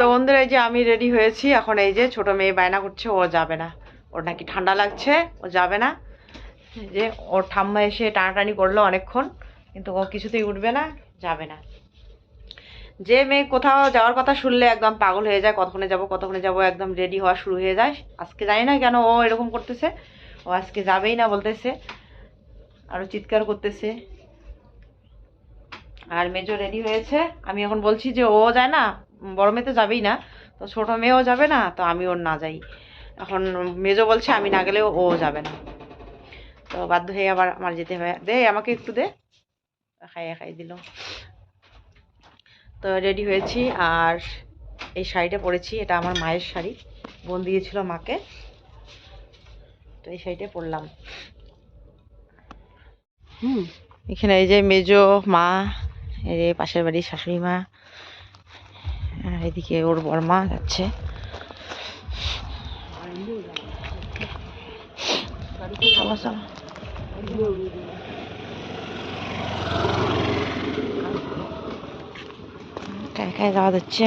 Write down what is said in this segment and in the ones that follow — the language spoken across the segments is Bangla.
তো বন্ধুরা, এই যে আমি রেডি হয়েছি। এখন এই যে ছোট মেয়ে বায়না করছে, ও যাবে না। ওর নাকি ঠান্ডা লাগছে, ও যাবে না। যে ওর ঠাম্মা এসে টানাটানি করল অনেকক্ষণ, কিন্তু ও কিছুতেই উঠবে না, যাবে না। যে মেয়ে কোথাও যাওয়ার কথা শুনলে একদম পাগল হয়ে যায়, কতক্ষণে যাব কতক্ষণে যাব, একদম রেডি হওয়া শুরু হয়ে যায়। আজকে জানি না কেন ও এরকম করতেছে। ও আজকে যাবেই না বলতেছে। আরও চিৎকার করতেছে। আর মেজো রেডি হয়েছে। আমি এখন বলছি যে ও যায় না বড় মেয়ে তো যাবেই না, তো ছোটো মেয়েও যাবে না, তো আমি ওর না যাই। এখন মেজো বলছে আমি না গেলেও ও যাবে না। তো বাধ্য হয়ে আবার আমার যেতে হবে দে, আমাকে একটু দে। খাইয়ে খাই দিল। তো রেডি হয়েছি, আর এই শাড়িটা পরেছি, এটা আমার মায়ের শাড়ি। বোন দিয়েছিল মাকে। তো এই শাড়িটা পরলাম। হুম, এখানে এই যে মেজো মা, এই পাশের বাড়ির শাশুড়ি মা। আর এদিকে ওর বড়মা যাচ্ছে। খাই কায় যাওয়া যাচ্ছে।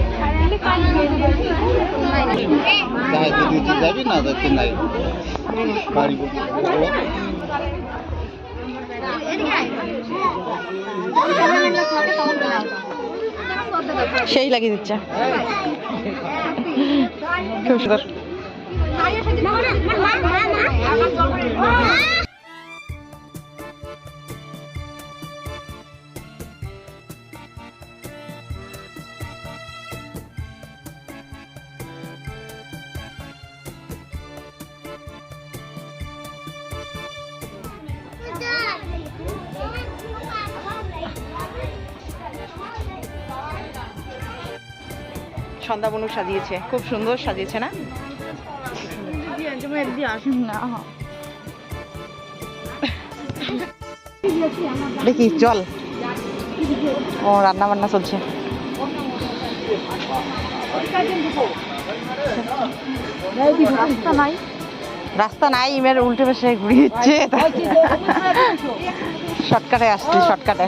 না যাচ্ছি নাই সেই লাগিয়ে দিচ্ছে। খুব সুন্দর। সন্ধ্যা বনু সাজিয়েছে। খুব সুন্দর সাজিয়েছে না? দেখি চল। ও রান্না বান্না চলছে। রাস্তা নাই রাস্তা ইমের উল্টে পাশে ঘুরিয়েছে শর্টকাটে আসছি শর্টকাটে।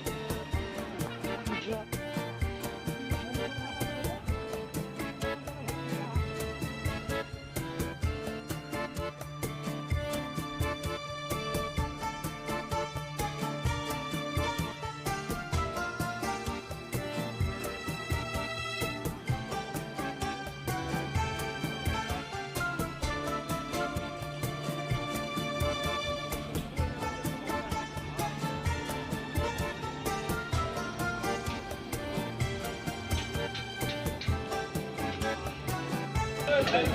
Thank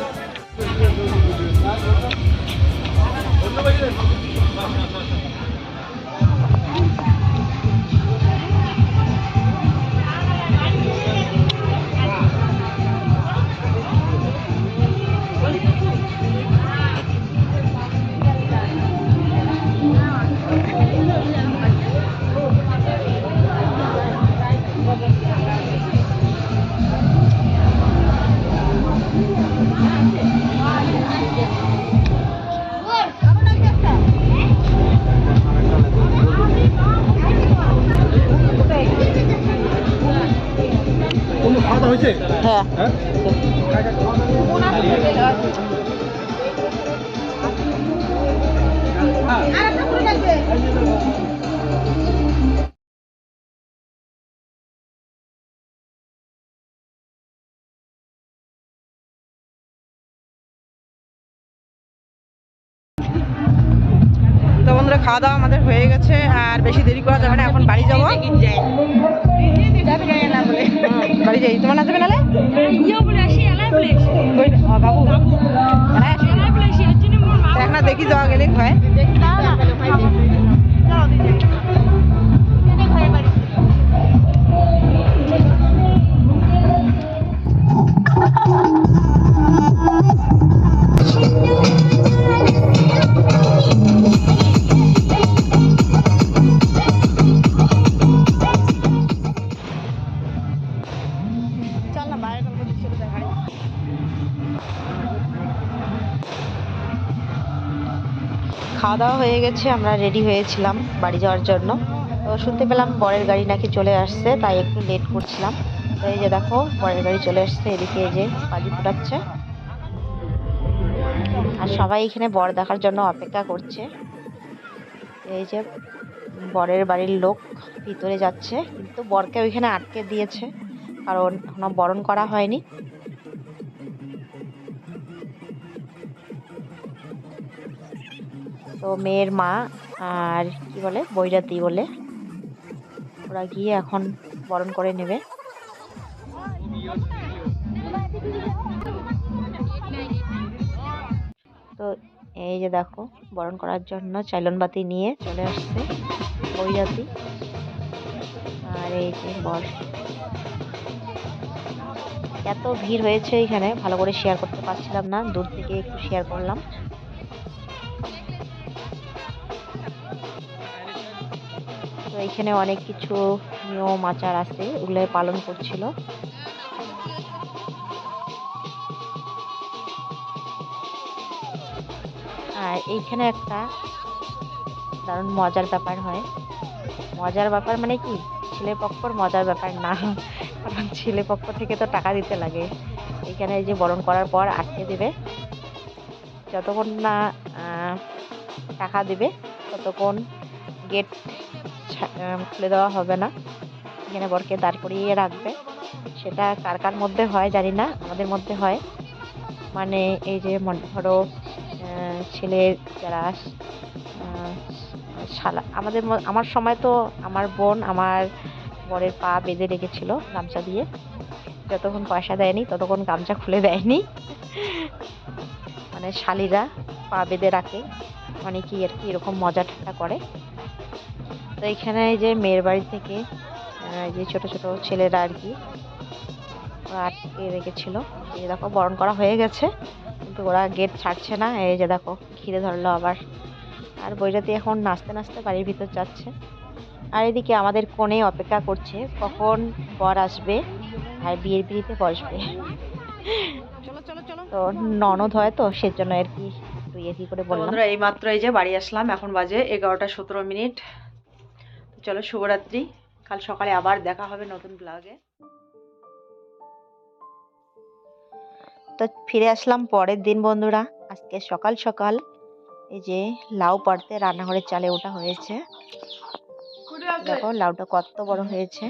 you. তো বন্ধুরা খাওয়া দাওয়া আমাদের হয়ে গেছে আর বেশি দেরি করা যাবে না এখন বাড়ি যাব বাড়ি যাই তোমার নাচবে নালে? ইয়ে বাবু হ্যাঁ দেখ না দেখি যাওয়া গেলে হয়। হয়ে গেছে, আমরা রেডি হয়েছিলাম বাড়ি যাওয়ার জন্য। তো শুনতে পেলাম বরের গাড়ি নাকি চলে আসছে, তাই একটু লেট করছিলাম। তো এই যে দেখো, বরের গাড়ি চলে আসছে, এদিকে এই যে বাজি ফুটাচ্ছে। আর সবাই এখানে বর দেখার জন্য অপেক্ষা করছে। এই যে বরের বাড়ির লোক ভিতরে যাচ্ছে, কিন্তু বরকে ওইখানে আটকে দিয়েছে, কারণ এখনও বরণ করা হয়নি। তো মেয়ের মা আর কি বলে, বৈরাতি বলে, ওরা গিয়ে এখন বরণ করে নেবে। তো এই যে দেখো, বরণ করার জন্য চাইলন বাতি নিয়ে চলে আসছে বৈরাতি। আর এই যে বর, এত ভিড় হয়েছে এখানে, ভালো করে শেয়ার করতে পারছিলাম না, দূর থেকে একটু শেয়ার করলাম। এখানে অনেক কিছু নিয়ম, আচার আছে, ওগুলো পালন করছিল। আর এইখানে একটা দারুণ মজার ব্যাপার হয়। মজার ব্যাপার মানে কি? ছেলে পক্ষর মজার ব্যাপার না। কারণ ছেলে পক্ষ থেকে তো টাকা দিতে লাগে। এখানে যে বরণ করার পর আটকে দেবে। যতক্ষণ না টাকা দেবে, ততক্ষণ গেট খুলে দেওয়া হবে না। এখানে বরকে দাঁড় করিয়ে রাখবে। সেটা কার কার মধ্যে হয় জানি না, আমাদের মধ্যে হয়। মানে এই যে ধরো ছেলের যারা শালা, আমাদের আমার সময় তো আমার বোন, আমার বরের পা বেঁধে রেখেছিল গামছা দিয়ে। যতক্ষণ পয়সা দেয়নি, ততক্ষণ গামছা খুলে দেয়নি। মানে শালিরা পা বেঁধে রাখে। অনেকেই আর কি এরকম মজা ঠাট্টা করে। এখানে এই যে মেয়ের বাড়ি থেকে এই যে ছোট ছোট ছেলেরা আর কি ওরা আটকে রেখেছিল। এই দেখো বরণ করা হয়ে গেছে কিন্তু ওরা গেট ছাড়ছে না। এই যে দেখো ঘিরে ধরলো আবার। আর বইটাতে এখন নাচতে নাচতে বাড়ির ভিতর যাচ্ছে। আর এদিকে আমাদের কোণে অপেক্ষা করছে কখন বর আসবে আর বিয়ের পিড়িতে বসবে। তো ননদ হয় তো সেজন্য আর কি একটু ইয়ে কি করে বললাম। বন্ধুরা এই মাত্র এই যে বাড়ি আসলাম এখন বাজে এগারোটা সতেরো মিনিট। চলো শুভরাত্রি। কাল সকালে আবার দেখা হবে নতুন ব্লগে তো ফিরে আসলাম পরের দিন বন্ধুরা। আজকে সকাল সকাল এই যে লাউ পাড়তে রান্নাঘরের চালে ওটা হয়েছে। দেখো লাউটা কত বড় হয়েছে।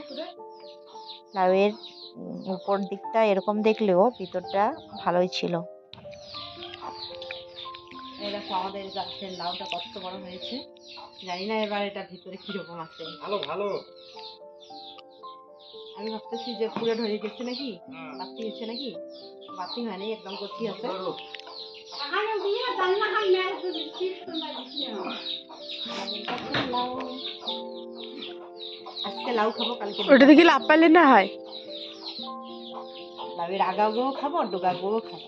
লাউয়ের উপর দিকটা এরকম দেখলেও ভিতরটা ভালোই ছিল। দেখো আমাদের গাছের লাউটা কত বড় হয়েছে। জানি না এবার এটা ভিতরে কীরকম আছে। ভালো ভালো। আমি ভাবতেছি যে পুরো ধরে গেছে নাকি? বাতি হয়েছে নাকি? বাতি হয়নি একদম কচি আছে। আজকে লাউ খাব কালকে ওটা দেখি লাভ পাইলে না হয়? লাউয়ের আগা গুঁড়ো খাব ডোগা গুঁড়ো খাব।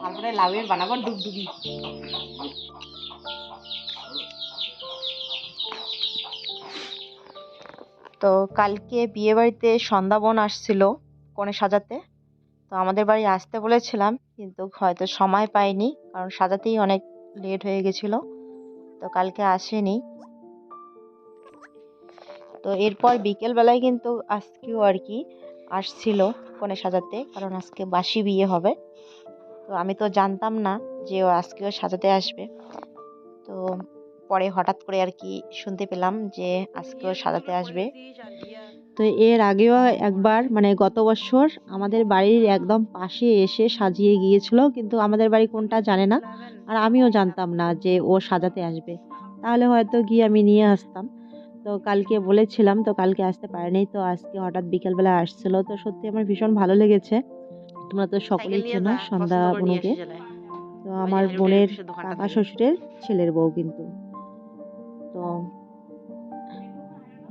তারপরে লাউয়ের বানাবো, ডুগডুগি। তো কালকে বিয়ে বাড়িতে সন্ধ্যাবন আসছিল কনে সাজাতে। তো আমাদের বাড়ি আসতে বলেছিলাম, কিন্তু হয়তো সময় পাইনি, কারণ সাজাতেই অনেক লেট হয়ে গেছিল। তো কালকে আসেনি। তো এরপর বিকেলবেলায় কিন্তু আজকেও আর কি আসছিল কনে সাজাতে, কারণ আজকে বাসি বিয়ে হবে। তো আমি তো জানতাম না যে ও আজকেও সাজাতে আসবে। তো পরে হঠাৎ করে আর কি শুনতে পেলাম যে আজকেও সাজাতে আসবে। তো এর আগেও একবার মানে গত বছর আমাদের বাড়ির একদম পাশে এসে সাজিয়ে গিয়েছিল, কিন্তু আমাদের বাড়ি কোনটা জানে না। আর আমিও জানতাম না যে ও সাজাতে আসবে। তাহলে হয়তো গিয়ে আমি নিয়ে আসতাম। তো কালকে বলেছিলাম, তো কালকে আসতে পারেনি, তো আজকে হঠাৎ বিকেলবেলা আসছিল। তো সত্যি আমার ভীষণ ভালো লেগেছে। তোমরা তো সকলেই চেনো সন্ধ্যা বোনকে। তো আমার বোনের কাকা শ্বশুরের ছেলের বউ কিন্তু। তো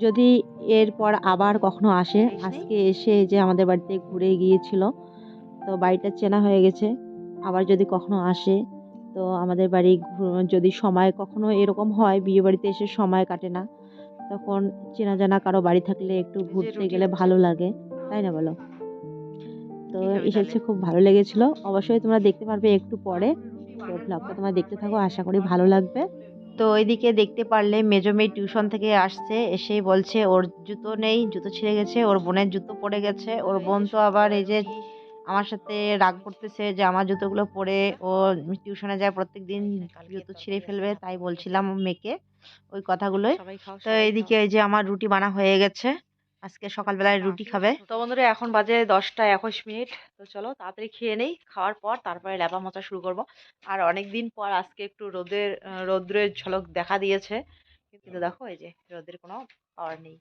যদি এরপর আবার কখনো আসে আজকে এসে যে আমাদের বাড়িতে ঘুরে গিয়েছিল তো বাড়িটা চেনা হয়ে গেছে। আবার যদি কখনো আসে তো আমাদের বাড়ি যদি সময় কখনো এরকম হয় বিয়ে বাড়িতে এসে সময় কাটে না তখন চেনা জানা কারও বাড়ি থাকলে একটু ঘুরতে গেলে ভালো লাগে। তাই না বলো? তো এসেছে খুব ভালো লেগেছিল। অবশ্যই তোমরা দেখতে পারবে একটু পরে। তো ব্লগটা তোমরা দেখতে থাকো আশা করি ভালো লাগবে। তো ওইদিকে দেখতে পারলে মেজো মেয়ে টিউশন থেকে আসছে এসেই বলছে ওর জুতো নেই জুতো ছিঁড়ে গেছে ওর বোনের জুতো পড়ে গেছে ওর বোন তো আবার এই যে আমার সাথে রাগ করতেছে যে আমার জুতোগুলো পরে ও টিউশনে যায় প্রত্যেক দিন জুতো ছিঁড়ে ফেলবে তাই বলছিলাম মেয়েকে ওই কথাগুলোই। তো এইদিকে এই যে আমার রুটি বানা হয়ে গেছে। আজকে সকালবেলায় রুটি খাবে। তো বন্ধুরা এখন বাজে দশটা একুশ মিনিট। তো চলো তাড়াতাড়ি খেয়ে নেই খাওয়ার পর তারপরে ল্যাপা মোচা শুরু করব। আর অনেক দিন পর আজকে একটু রোদের রৌদ্রের ঝলক দেখা দিয়েছে। কিন্তু দেখো এই যে রোদের কোনো পাওয়ার নেই।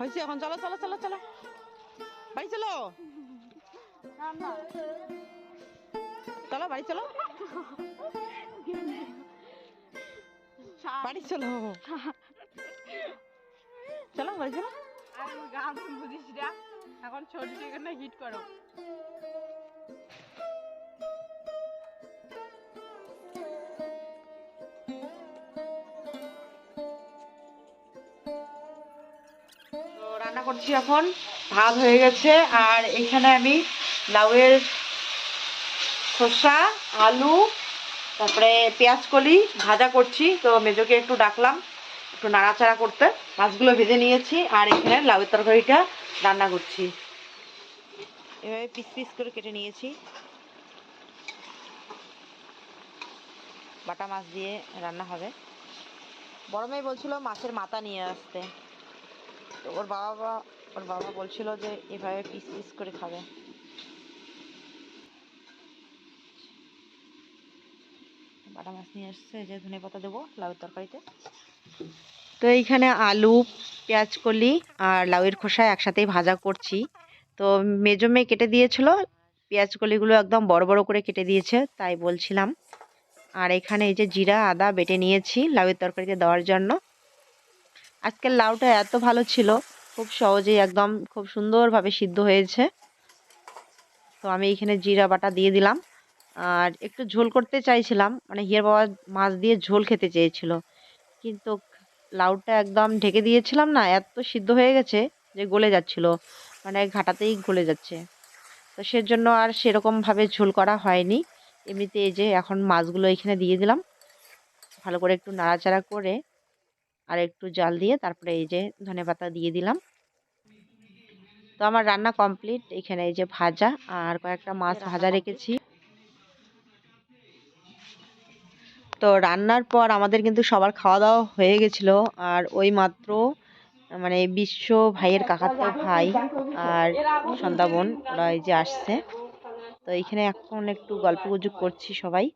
হয়েছে, এখন চলো চলো চলো চলো। বাড়ি চলো। চলো, বাড়ি চলো। বাড়ি চলো। চলো, বাড়ি চলো। এখন থেকে হিট করো। রান্না করছি এখন। ভাত হয়ে গেছে আর এখানে আমি লাউয়ের খোসা, আলু, তারপরে পেঁয়াজ কলি ভাজা করছি। তো মেজোকে একটু ডাকলাম একটু নাড়াচাড়া করতে। মাছগুলো ভেজে নিয়েছি আর এখানে লাউয়ের তরকারিটা রান্না করছি। এভাবে পিস পিস করে কেটে নিয়েছি। বাটা মাছ দিয়ে রান্না হবে। বড় মেয়ে বলছিল মাছের মাথা নিয়ে আসতে। তো ওর বাবা ওর বাবা বলছিল যে এভাবে পিস পিস করে খাবে। বাটা মাছ নিয়ে এসছে যে ধনে পাতা দেবো, লাউয়ের তরকারিতে। তো এইখানে আলু, পেঁয়াজ কলি আর লাউয়ের খোসা একসাথেই ভাজা করছি। তো মেজো মেয়ে কেটে দিয়েছিল, পেঁয়াজ কলিগুলো একদম বড় বড় করে কেটে দিয়েছে, তাই বলছিলাম। আর এখানে এই যে জিরা, আদা বেটে নিয়েছি লাউয়ের তরকারিতে দেওয়ার জন্য। আজকের লাউটা এত ভালো ছিল, খুব সহজেই একদম খুব সুন্দরভাবে সিদ্ধ হয়েছে। তো আমি এখানে জিরা বাটা দিয়ে দিলাম। আর একটু ঝোল করতে চাইছিলাম মানে হিয়ার বাবা মাছ দিয়ে ঝোল খেতে চেয়েছিল। কিন্তু লাউটা একদম ঢেকে দিয়েছিলাম না, এত সিদ্ধ হয়ে গেছে যে গলে যাচ্ছিল মানে ঘাটাতেই গলে যাচ্ছে। তো সেজন্য আর সেরকমভাবে ঝোল করা হয়নি। এমনিতে এই যে এখন মাছগুলো এখানে দিয়ে দিলাম। ভালো করে একটু নাড়াচাড়া করে আর একটু জাল দিয়ে তারপরে এই যে ধনেপাতা দিয়ে দিলাম। তো আমার রান্না কমপ্লিট। এখানে এই যে ভাজা আর কয়েকটা মাছ ভাজা রেখেছি। তো রান্নার পর আমাদের কিন্তু সবার খাওয়া দাওয়া হয়ে গেছিল। আর ওই মাত্র মানে বিশ্ব ভাইয়ের কাকাতো ভাই আর সন্ধ্যা বোন ওরা এই যে আসছে। তো এইখানে এখন একটু গল্প গুজব করছি সবাই।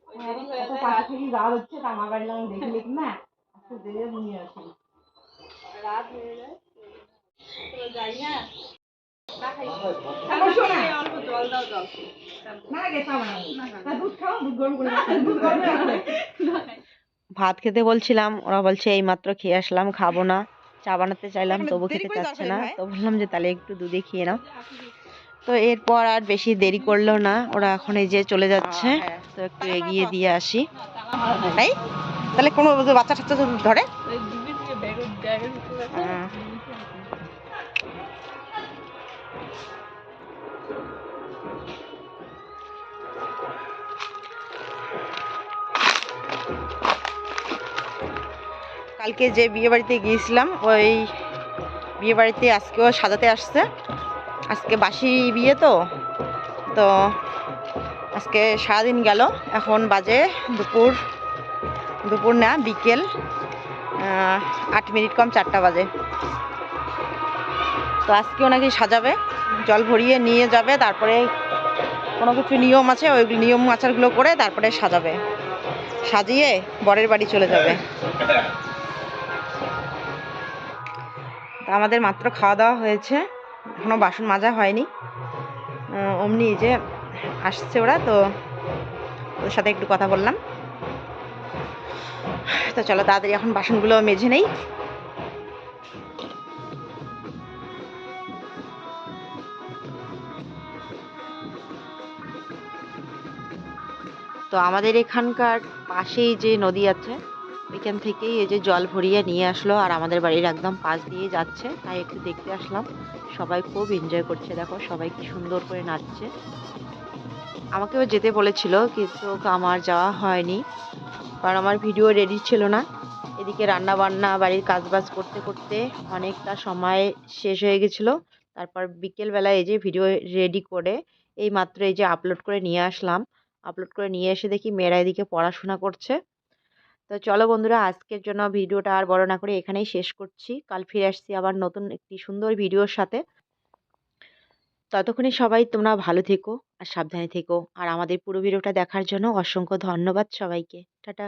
ভাত খেতে বলছিলাম ওরা বলছে এই মাত্র খেয়ে আসলাম খাব না। চা বানাতে চাইলাম তবু খেতে চাচ্ছে না। তো বললাম যে তাহলে একটু দুধে খেয়ে নাও। তো এরপর আর বেশি দেরি করল না ওরা এখন এই যে চলে যাচ্ছে। তো একটু এগিয়ে দিয়ে আসি। তাই তাহলে কোনো বাচ্চা টাচ্চা ধরে? হ্যাঁ। কালকে যে বিয়ে বাড়িতে গিয়েছিলাম ওই বিয়ে বাড়িতে আজকেও সাজাতে আসছে। আজকে বাসি বিয়ে তো তো আজকে সারাদিন গেল। এখন বাজে দুপুর দুপুর না, বিকেল আট মিনিট কম চারটা বাজে। তো আজকেও নাকি সাজাবে, জল ভরিয়ে নিয়ে যাবে, তারপরে কোনো কিছু নিয়ম আছে, ওই নিয়ম আচারগুলো করে তারপরে সাজাবে। সাজিয়ে বরের বাড়ি চলে যাবে। আমাদের মাত্র খাওয়া দাওয়া হয়েছে এখনও বাসন মাজা হয়নি। অমনি যে আসছে ওরা, তো ওদের সাথে একটু কথা বললাম। তো চলো তাড়াতাড়ি এখন বাসনগুলো মেঝে নেই। তো আমাদের এখানকার পাশেই যে নদী আছে, এখান থেকেই এই যে জল ভরিয়ে নিয়ে আসলো আর আমাদের বাড়ির একদম পাশ দিয়ে যাচ্ছে। তাই একটু দেখতে আসলাম। সবাই খুব এনজয় করছে, দেখো সবাই কি সুন্দর করে নাচছে। আমাকেও যেতে বলেছিল, কিন্তু আমার যাওয়া হয়নি। কারণ আমার ভিডিও রেডি ছিল না। এদিকে রান্না বান্না বাড়ির কাজবাজ করতে করতে অনেকটা সময় শেষ হয়ে গেছিল। তারপর বিকেলবেলা এই যে ভিডিও রেডি করে এই মাত্র এই যে আপলোড করে নিয়ে আসলাম। আপলোড করে নিয়ে এসে দেখি মেয়েরা এদিকে পড়াশোনা করছে। তো চলো বন্ধুরা, আজকের জন্য ভিডিওটা আর বড় না করে এখানেই শেষ করছি। কাল ফিরে আসছি আবার নতুন একটি সুন্দর ভিডিওর সাথে। ততক্ষণে সবাই তোমরা ভালো থেকো আর সাবধানে থেকো। আর আমাদের পুরো ভিডিওটা দেখার জন্য অসংখ্য ধন্যবাদ সবাইকে। টাটা।